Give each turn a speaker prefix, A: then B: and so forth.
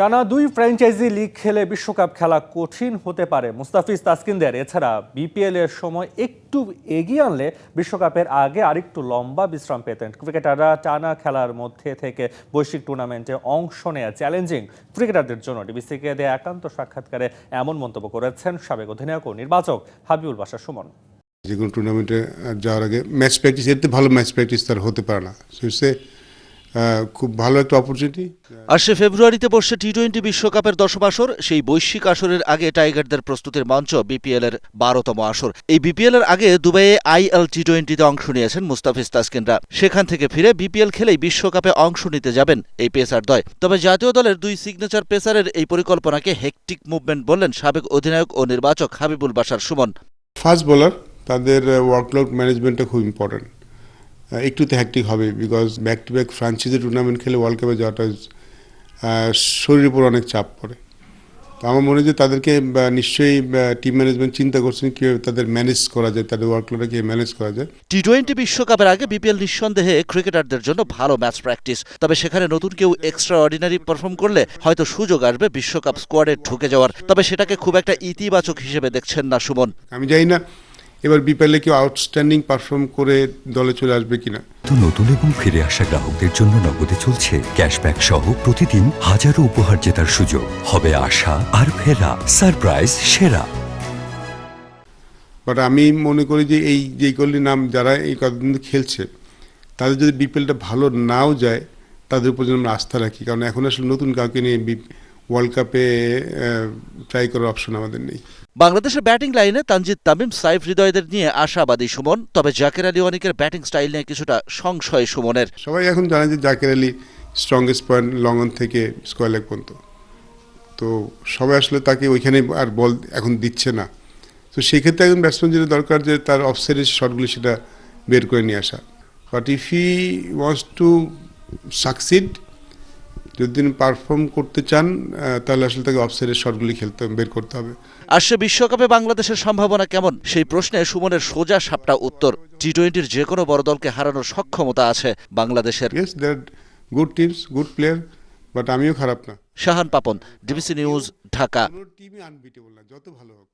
A: টানা দুই franchise league খেলে বিশ্বকাপ খেলা কঠিন হতে পারে। মুস্তাফিজ তাসকিনদের, এছাড়া বিপিএল এর সময় একটু এগিয়ে আনলে বিশ্বকাপের আগে আরেকটু লম্বা বিশ্রাম পেতেন। ক্রিকেটাররা টানা খেলার মধ্যে থেকে বৈশ্বিক টুর্নামেন্টে অংশ নেওয়া চ্যালেঞ্জিং ক্রিকেটারদের জন্য। ডিবিসিকে দেয়া একান্ত সাক্ষাৎকারে এমন মন্তব্য করেছেন সাবেক অধিনায়ক ও নির্বাচক হাবিবুল বাশা সুমন।
B: যে কোনো টুর্নামেন্টে যাওয়ার আগে ম্যাচ প্র্যাকটিস এতে ভালো ম্যাচ প্র্যাকটিস তার হতে পারে না। সে খুব ভালো একটা অপরচুনিটি
C: আসছে ফেব্রুয়ারিতে বসছে টি টোয়েন্টি বিশ্বকাপের দশম আসর সেই বৈশ্বিক আসরের আগে টাইগারদের প্রস্তুতির মঞ্চ বিপিএল এর বারোতম আসর। এই বিপিএল এর আগে দুবাইয়ে আইএল টি টোয়েন্টিতে অংশ নিয়েছেন মুস্তাফিজ তাসকিনরা। সেখান থেকে ফিরে বিপিএল খেলেই বিশ্বকাপে অংশ নিতে যাবেন এই পেসার দয় তবে জাতীয় দলের দুই সিগনেচার পেসারের এই পরিকল্পনাকে হেকটিক মুভমেন্ট বললেন সাবেক অধিনায়ক ও নির্বাচক হাবিবুল বাশার সুমন।
B: ফাস্ট বোলার তাদের ওয়ার্কলোড ম্যানেজমেন্টটা খুব ইম্পর্টেন্ট একটুতে হ্যাকটিক হবে because back to back franchise tournament খেলে ওয়ার্ল্ড কাপে যাওয়াটা শরীরের উপর অনেক চাপ পড়ে। তো আমার মনে হয় যে তাদেরকে নিশ্চয়ই টিম ম্যানেজমেন্ট চিন্তা করছেন কীভাবে তাদের ম্যানেজ করা যায় তাদের ওয়ার্কলোডে কীভাবে ম্যানেজ করা যায়।
C: টি টোয়েন্টি বিশ্বকাপের আগে বিপিএল নিঃসন্দেহে ক্রিকেটারদের জন্য ভালো ম্যাচ প্র্যাকটিস তবে সেখানে নতুন কেউ এক্সট্রা অর্ডিনারি পারফর্ম করলে হয়তো সুযোগ আসবে বিশ্বকাপ স্কোয়াডে ঢুকে যাওয়ার। তবে সেটাকে খুব একটা ইতিবাচক হিসেবে দেখছেন না সুমন।
B: আমি জানি না এবার বিপিএলে কেউ আউটস্ট্যান্ডিং পারফর্ম করে দলে চলে আসবে কিনা?
D: তো নতুন এবং ফিরে আসা গ্রাহকদের জন্য নগদে চলছে ক্যাশব্যাক সহ প্রতিদিন হাজারো উপহার জেতার সুযোগ। হবে আশা আর ফেরা সারপ্রাইজ সেরা।
B: বাট আমি মনে করি যে এই যে কলি নাম যারা এই কতদিন খেলছে তাদের যদি বিপিএলটা ভালো নাও যায় তাদের উপর যেন আমরা আস্থা রাখি। কারণ এখন আসলে নতুন কাউকে নিয়ে ওয়ার্ল্ড কাপে ট্রাই করার অপশন আমাদের নেই।
C: বাংলাদেশের ব্যাটিং লাইনে তানজিদ তামিম সাইফ হৃদয়দের নিয়ে আশাবাদী সুমন। তবে জাকের আলী অনেকের ব্যাটিং স্টাইল নিয়ে কিছুটা সংশয় সুমনের।
B: সবাই এখন জানে যে Jaker Ali strongest point long on থেকে স্কোয়ার লেগ পর্যন্ত। তো সবাই আসলে তাকে ওইখানে আর বল এখন দিচ্ছে না। তো সেক্ষেত্রে একজন ব্যাটসম্যান যেটা দরকার যে তার অফসাইডের শটগুলি সেটা বের করে নিয়ে আসা। But if he wants to succeed যদি তিনি পারফর্ম করতে চান তাহলে আসলে তাকে অফসাইডের শটগুলি খেলতে বের করতে হবে।
C: আসছে বিশ্বকাপে বাংলাদেশের সম্ভাবনা কেমন? সেই প্রশ্নে সুমনের সোজা সাপটা উত্তর। টি টোয়েন্টির যে কোনো বড় দলকে হারানোর সক্ষমতা আছে বাংলাদেশের।
B: Yes that good teams good player but আমিও খারাপ না।
C: Shahan Papon DBC news Dhaka.
B: টিমই unbeatable না যত ভালো হোক।